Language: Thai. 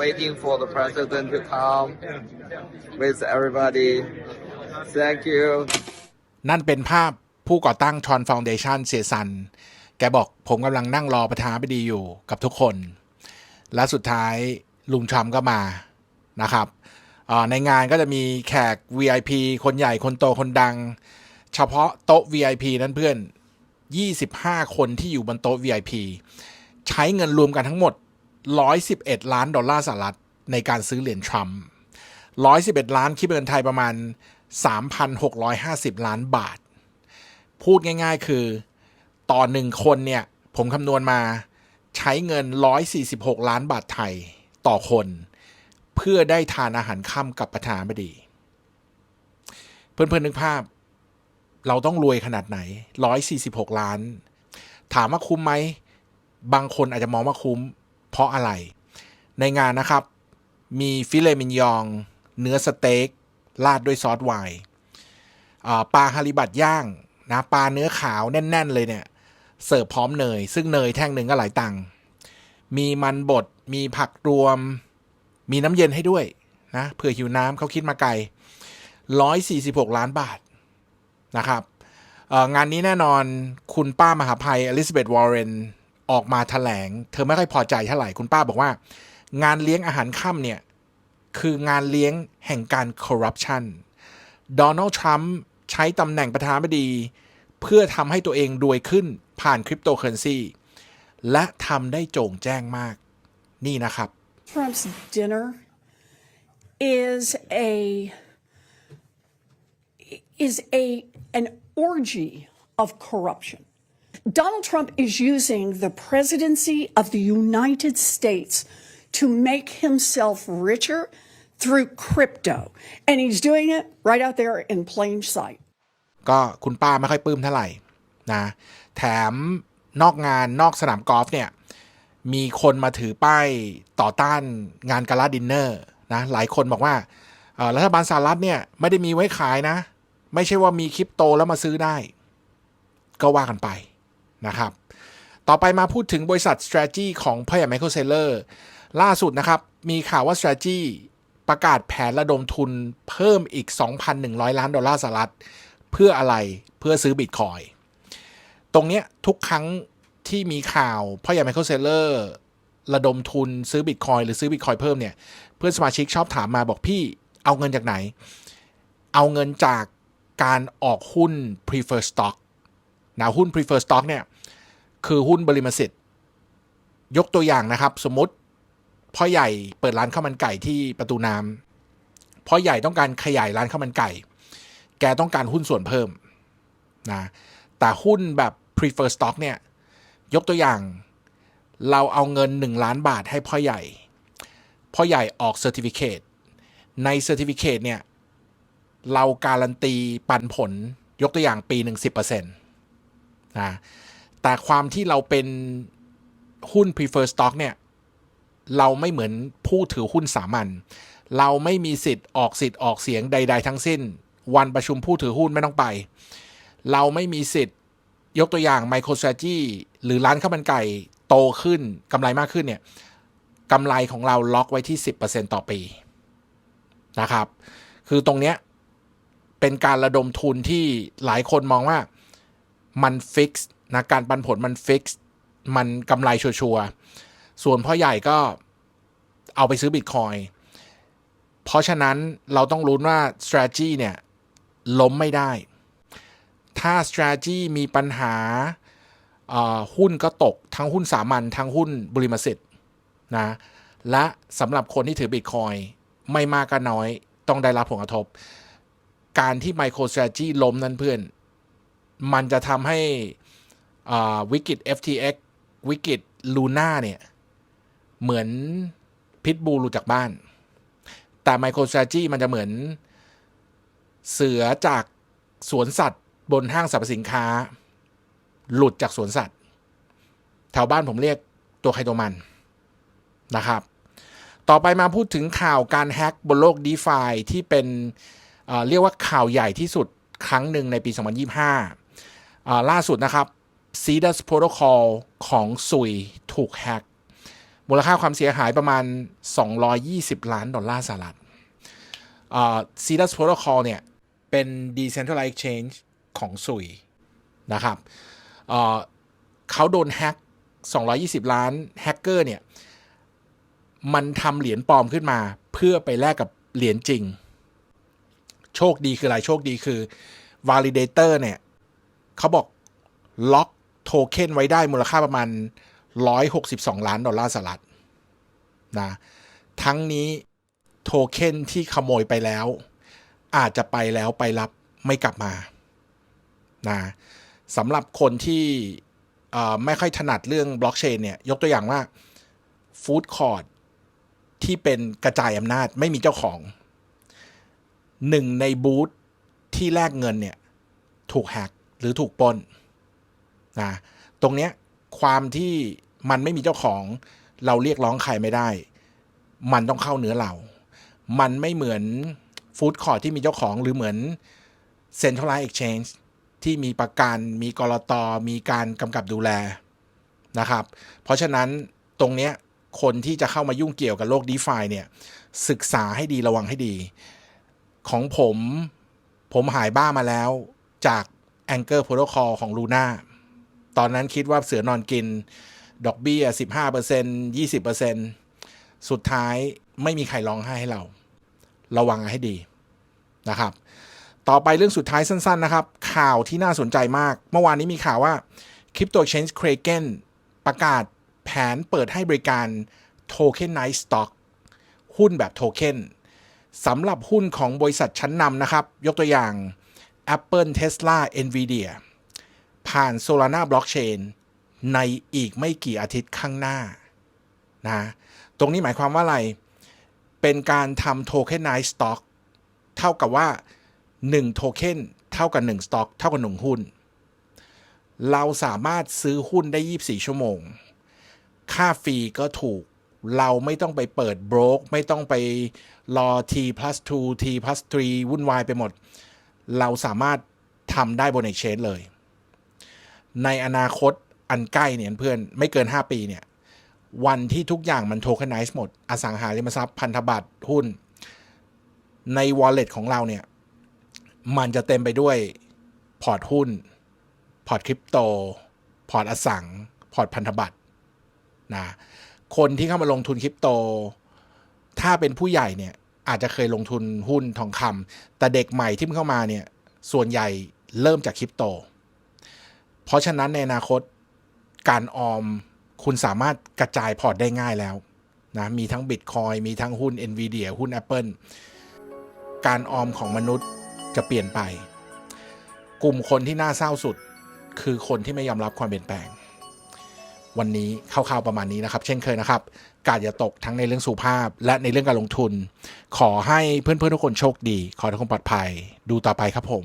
waiting for the president to come with everybody. Thank you. นั่นเป็นภาพผู้ก่อตั้งทรอนฟ u วเดชันเสียซัน แกบอกผมกำลังนั่งรอประธานาธิบดีอยู่กับทุกคน และสุดท้ายลุงทรัมป์ก็มานะครับในงานก็จะมีแขก VIP คนใหญ่คนโตคนดัง เฉพาะโต๊ะ VIP นั้นเพื่อน 25 คนที่อยู่บนโต๊ะ VIP ใช้เงินรวมกันทั้งหมด 111 ล้านดอลลาร์สหรัฐในการซื้อเหรียญทรัมป์111 ล้านคิดเป็นเงินไทยประมาณ 3,650 ล้านบาท พูดง่ายๆคือ ต่อหนึ่งคนเนี่ย ผมคำนวณมาใช้เงิน 146 ล้านบาทไทยต่อคน เพื่อได้ทานอาหารค่ำกับประธานาธิบดี เพื่อนๆนึกภาพ เราต้องรวยขนาดไหน 146 ล้าน ถามว่าคุ้มไหม บางคนอาจจะมองว่าคุ้ม ราะอะไร ในงานนะครับ มีฟิเลมินยอง เนื้อสเต็กราดด้วยซอสไวน์ปลาฮาริบัตย่างนะปลาเนื้อขาวแน่น ๆ เลยเนี่ย เสิร์ฟพร้อมเนย ซึ่งเนยแท่งหนึ่งก็หลายตังค์มีมันบด มีผักรวม มีน้ำเย็นให้ด้วยนะเผื่อหิวน้ำเขาคิดมาไกล 146 ล้านบาทนะครับงานนี้แน่นอนคุณป้ามหาภัยอลิซาเบธวอร์เรน ออกมาถแถลง เธอไม่ค่อยพอใจเท่าไหร่คุณป้าบอกว่า งานเลี้ยงอาหารค่ำเนี่ย คืองานเลี้ยงแห่งการคอร์รัปชันโดนัลด์ทรัมป์ใช้ตำแหน่งประธานาธิบดี เพื่อทำให้ตัวเองรวยขึ้นผ่านคริปโตเคอเรนซีและทำได้โจ่งแจ้งมาก นี่นะครับ Trump's dinner is a is a an orgy of corruption. Donald Trump is using the presidency of the United States to make himself richer through crypto. And he's doing it right out there in plain sight. ก็คุณป้าไม่ค่อยปลื้มเท่าไหร่นะ แถมนอกงานนอกสนามกอล์ฟเนี่ย มีคนมาถือป้ายต่อต้านงานกาลาดินเนอร์นะ หลายคนบอกว่ารัฐบาลสหรัฐเนี่ย ไม่ได้มีไว้ขายนะ ไม่ใช่ว่ามีคริปโตแล้วมาซื้อได้ ก็ว่ากันไป นะครับ ต่อไปมาพูดถึงบริษัท strategy ของพ่อใหญ่ไมเคิลเซเลอร์ล่าสุดนะครับ มีข่าวว่า strategy ประกาศแผนระดมทุนเพิ่มอีก 2,100 ล้านดอลลาร์สหรัฐ เพื่ออะไรเพื่อซื้อบิตคอยตรงเนี้ยทุกครั้งที่มีข่าวพ่อใหญ่ไมเคิลเซเลอร์ระดมทุนซื้อบิตคอยหรือซื้อบิตคอยเพิ่มเนี่ย เพื่อนสมาชิกชอบถามมาบอกพี่เอาเงินจากไหน เอาเงินจากการออกหุ้น prefer stock นะหุ้น prefer stock เนี่ยคือหุ้นบริมสิทธิ์ ยกตัวอย่างนะครับ สมมติพ่อใหญ่เปิดร้านข้าวมันไก่ที่ประตูน้ำพ่อใหญ่ต้องการขยายร้านข้าวมันไก่ แกต้องการหุ้นส่วนเพิ่มนะแต่หุ้นแบบ prefer stock เนี่ยยกตัวอย่างเราเอาเงิน 1 ล้านบาทให้พ่อใหญ่ พ่อใหญ่ออก certificate ใน certificate เนี่ย เราการันตีปันผลยกตัวอย่างปีหนึ่งสิบเปอร์เซ็นต์ นะแต่ความที่เราเป็นหุ้น prefer stock เนี่ย เราไม่เหมือนผู้ถือหุ้นสามัญเราไม่มีสิทธิ์ออกสิทธิ์ออกเสียงใด ๆ ทั้งสิ้น วันประชุมผู้ถือหุ้นไม่ต้องไป เราไม่มีสิทธิ์ยกตัวอย่าง MicroStrategy หรือร้านข้าวมันไก่โตขึ้นกำไรมากขึ้นเนี่ยกำไรของเราล็อกไว้ที่ 10%ต่อปีนะครับ คือตรงเนี้ยเป็นการระดมทุนที่หลายคนมองว่า มันฟิกซ์นะการปันผลมันฟิกซ์มันกำไรชัวร์ๆส่วนพ่อใหญ่ก็เอาไปซื้อบิตคอยเพราะฉะนั้นเราต้องรู้นว่า strategy เนี่ย ล้มไม่ได้ ถ้า strategy มีปัญหาหุ้นก็ตกทั้งหุ้นสามัญทั้งหุ้นบริมสิทธิ์นะและสำหรับคนที่ถือบิตคอยไม่มากก็น้อยต้องได้รับผลกระทบ การที่ MicroStrategy ล้มนั้นเพื่อน มันจะทำให้วิกฤต FTX วิกฤต Luna เนี่ย เหมือนพิทบูหลุดจากบ้าน แต่ MicroStrategy มันจะเหมือนเสือจากสวนสัตว์บนห้างสรรพสินค้า หลุดจากสวนสัตว์ แถวบ้านผมเรียกตัวใครตัวมันนะครับ ต่อไปมาพูดถึงข่าวการแฮ็กบนโลก d e f i ที่เป็นเเรียกว่าข่าวใหญ่ที่สุดครั้งหนึ่งในปี 2025อ่า ล่าสุดนะครับ c e d a s Protocol ของซุยถูกแฮกมูลค่าความเสียหายประมาณ 220 ล้านดอลลาร์สหรัฐซีดัสโปรโตคอลเนี่ย เป็น decentralized exchange ของสุยนะครับเขาโดนแฮก 220 ล้านแฮกเกอร์เนี่ย มันทำเหรียญปลอมขึ้นมา เพื่อไปแลกกับเหรียญจริง โชคดีคืออะไร โชคดีคือ validator เนี่ย เขาบอกล็อกโทเค็นไว้ได้มูลค่าประมาณ 162 ล้านดอลลาร์สหรัฐนะทั้งนี้โทเค็นที่ขโมยไปแล้ว อาจจะไปแล้วไปรับไม่กลับมานะสำหรับคนที่ไม่ค่อยถนัดเรื่องบล็อกเชนเนี่ย ยกตัวอย่างว่าฟู้ดคอร์ดที่เป็นกระจายอำนาจไม่มีเจ้าของหนึ่งในบูธที่แลกเงินเนี่ย ถูกแฮก หรือถูกปล้นนะตรงเนี้ยความที่มันไม่มีเจ้าของเราเรียกร้องใครไม่ได้ มันต้องเข้าเนื้อเรา มันไม่เหมือนฟู้ดคอร์ทที่มีเจ้าของหรือเหมือน Centralized Exchange ที่มีประกัน มีกรตมีการกำกับดูแลนะครับ เพราะฉะนั้นตรงเนี้ยคนที่จะเข้ามายุ่งเกี่ยวกับโลก d e f i เนี่ย ศึกษาให้ดีระวังให้ดี ของผมผมหายบ้ามาแล้วจาก Anchor Protocol ของ Luna ตอนนั้นคิดว่าเสือนอนกิน ดอกเบี้ย 15% 20%สุดท้ายไม่มีใครร้องไห้ให้เรา ระวังให้ดีนะครับ ต่อไปเรื่องสุดท้ายสั้น ๆ นะครับ ข่าวที่น่าสนใจมาก เมื่อวานนี้มีข่าวว่า Crypto Exchange Kraken ประกาศแผนเปิดให้บริการ Tokenized Stock หุ้นแบบโทเค็นสำหรับหุ้นของบริษัทชั้นนำนะครับ ยกตัวอย่าง Apple Tesla Nvidia ผ่าน Solana Blockchain ในอีกไม่กี่อาทิตย์ข้างหน้านะตรงนี้หมายความว่าอะไร เป็นการทำ Tokenized Stock เท่ากับว่า 1 โทเค็นเท่ากับ1สต็อกเท่ากับ 1 หุ้น เราสามารถซื้อหุ้นได้ 24 ชั่วโมง ค่าฟรีก็ถูกเราไม่ต้องไปเปิดโบรกไม่ต้องไปรอ T plus 2 T plus 3 วุ่นวายไปหมด เราสามารถทำได้บน Exchange เลย ในอนาคตอันใกล้เนี่ยเพื่อนไม่เกิน 5 ปีเนี่ย วันที่ทุกอย่างมันโทเคนไนซ์หมด อสังหาริมทรัพย์พันธบัตรหุ้น ใน wallet ของเราเนี่ย มันจะเต็มไปด้วยพอร์ตหุ้น พอร์ตคริปโต พอร์ตอสัง พอร์ตพันธบัตรนะคนที่เข้ามาลงทุนคริปโต ถ้าเป็นผู้ใหญ่เนี่ย อาจจะเคยลงทุนหุ้นทองคำแต่เด็กใหม่ที่เพิ่งเข้ามาเนี่ยส่วนใหญ่เริ่มจากคริปโต เพราะฉะนั้นในอนาคตการออมคุณสามารถกระจายพอร์ตได้ง่ายแล้วนะมีทั้งบิตคอยมีทั้งหุ้น NVIDIA หุ้น Apple การออมของมนุษย์จะเปลี่ยนไป กลุ่มคนที่น่าเศร้าสุดคือคนที่ไม่ยอมรับความเปลี่ยนแปลง วันนี้คร่าวๆประมาณนี้นะครับ เช่นเคยนะครับ การอย่าตกทั้งในเรื่องสุภาพ และในเรื่องการลงทุน ขอให้เพื่อนๆทุกคนโชคดี ขอทุกคนปลอดภัย ดูต่อไปครับผม